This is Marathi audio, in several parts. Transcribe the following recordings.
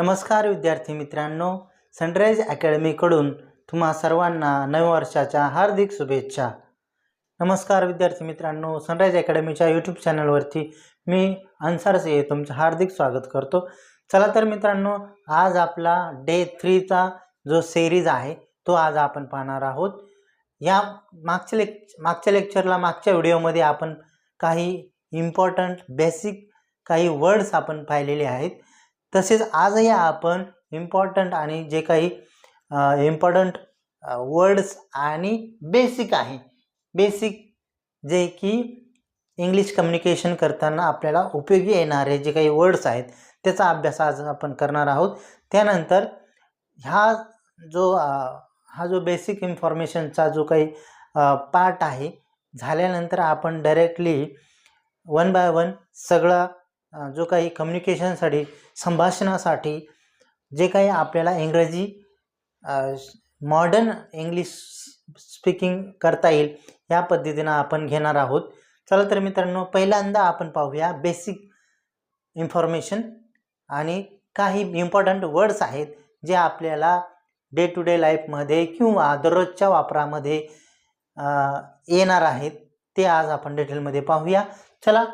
नमस्कार विद्यार्थी मित्रांनो सनराईज अकॅडमीकडून तुम्हा सर्वांना नव्या वर्षाच्या हार्दिक शुभेच्छा. नमस्कार विद्यार्थी मित्रांनो सनराईज अकॅडमीच्या यूट्यूब चॅनलवरती मी अन्सार से तुमचं हार्दिक स्वागत करतो. चला तर मित्रांनो आज आपला डे थ्रीचा जो सिरीज आहे तो आज आपण पाहणार आहोत. या मागच्या लेक् मागच्या लेक्चरला मागच्या व्हिडिओमध्ये आपण काही इम्पॉर्टंट बेसिक काही वर्ड्स आपण पाहिलेले आहेत. तसेच आजही आपण इम्पॉर्टंट आणि जे काही इम्पॉर्टंट वर्ड्स आणि बेसिक आहे. बेसिक जे की इंग्लिश कम्युनिकेशन करताना आपल्याला उपयोगी येणारे जे काही वर्ड्स आहेत त्याचा अभ्यास आज आपण करणार आहोत. त्यानंतर ह्या जो हा जो बेसिक इन्फॉर्मेशनचा जो काही पार्ट आहे झाल्यानंतर आपण डायरेक्टली वन बाय वन सगळा जो काही कम्युनिकेशनसाठी संभाषणासाठी जे काही आपल्याला इंग्रजी मॉडर्न इंग्लिश स्पीकिंग करता येईल या पद्धतीनं आपण घेणार आहोत. चला तर मित्रांनो पहिल्यांदा आपण पाहूया बेसिक इन्फॉर्मेशन आणि काही इम्पॉर्टंट वर्ड्स आहेत जे आपल्याला डे टू डे लाईफमध्ये किंवा दररोजच्या वापरामध्ये येणार आहेत. ते आज आपण डिटेलमध्ये पाहूया. चला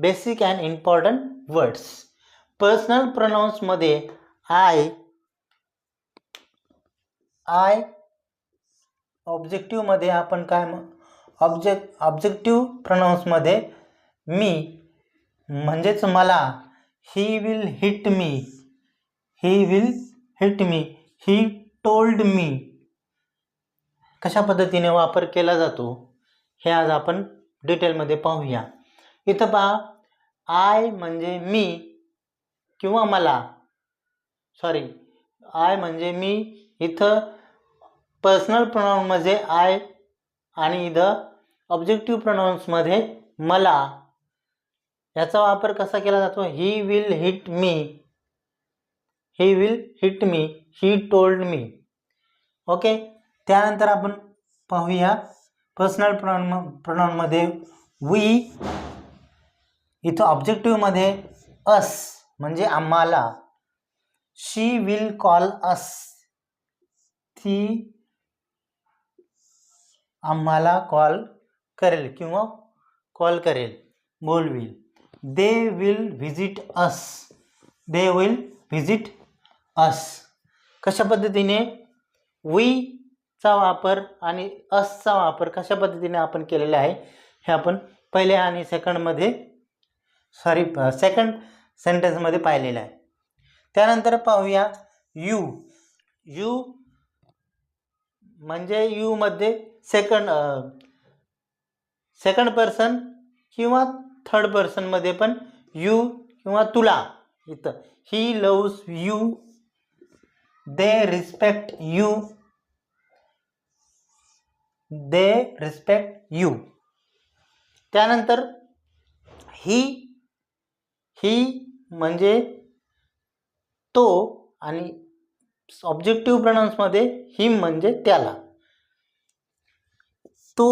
basic and important words personal प्रनाउन्समध्ये I I ऑब्जेक्टिव्हमध्ये आपण काय ऑब्जेक्ट ऑब्जेक्टिव्ह प्रनाउन्समध्ये मी म्हणजेच मला he will hit me he will hit me he told me कशा पद्धतीने वापर केला जातो हे आज आपण डिटेलमध्ये पाहूया. इथं पहा आय म्हणजे मी किंवा मला. सॉरी आय म्हणजे मी. इथं पर्सनल प्रोनाऊनमध्ये आय आणि इथं ऑब्जेक्टिव्ह प्रोनाऊन्समध्ये मला. याचा वापर कसा केला जातो? He will hit me he will hit me he told me okay त्यानंतर आपण पाहूया पर्सनल प्रोनाउन प्रोनाऊनमध्ये वी इथं ऑब्जेक्टिव्हमध्ये अस म्हणजे आम्हाला शी विल कॉल अस ती आम्हाला कॉल करेल किंवा कॉल करेल बोलविल. They will visit us they will visit us कशा पद्धतीने? वीचा वापर आणि असचा वापर कशा पद्धतीने आपण केलेला आहे हे आपण पहिल्या आणि सेकंडमध्ये सॉरी सेकंड सेंटेन्समध्ये पाहिलेलं आहे. त्यानंतर पाहूया यू. यू म्हणजे यूमध्ये सेकंड सेकंड पर्सन किंवा थर्ड पर्सनमध्ये पण यू किंवा तुला इथं. He loves you they respect you they respect you त्यानंतर ही ही म्हणजे तो आणि ऑब्जेक्टिव्ह प्रनाऊन्समध्ये हिम म्हणजे त्याला. तो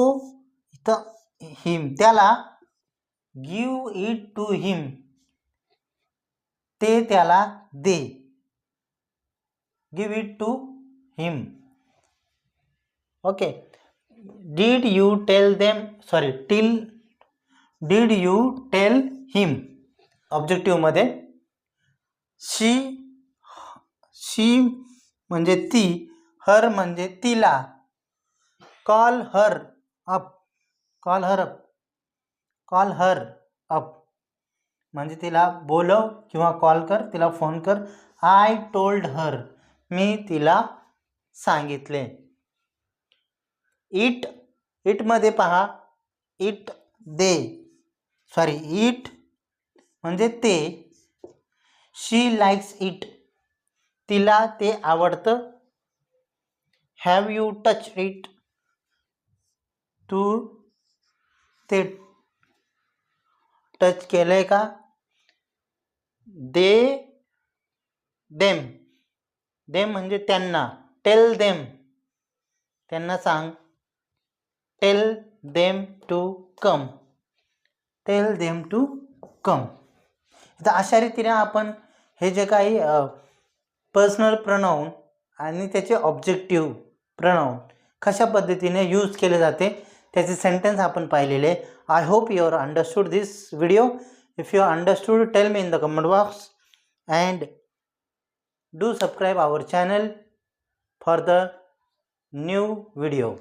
इथं हिम त्याला गिव इट टू हिम ते त्याला दे. Give it to him okay did you tell them sorry tell did you tell him ऑब्जेक्टिव्हमध्ये she she म्हणजे ती हर म्हणजे तिला. Call her up call her up call her up म्हणजे तिला बोलव किंवा कॉल कर तिला फोन कर. आय टोल्ड हर मी तिला सांगितले. इट इटमध्ये पहा. इट दे सॉरी इट म्हणजे ते. शी लाईक्स इट तिला ते आवडतं. हॅव यू टच इट तू ते टच केलं आहे का? दे देम देम म्हणजे त्यांना. टेल देम त्यांना सांग. Tell them to come tell them to come तर अशा रीतीने आपण हे जे काही पर्सनल प्रणाऊन आणि त्याचे ऑब्जेक्टिव्ह प्रणाऊन कशा पद्धतीने यूज केले जाते त्याचे सेंटेन्स आपण पाहिलेले. I hope your understood this video if you understood tell me in the comment box and do subscribe our channel for the new video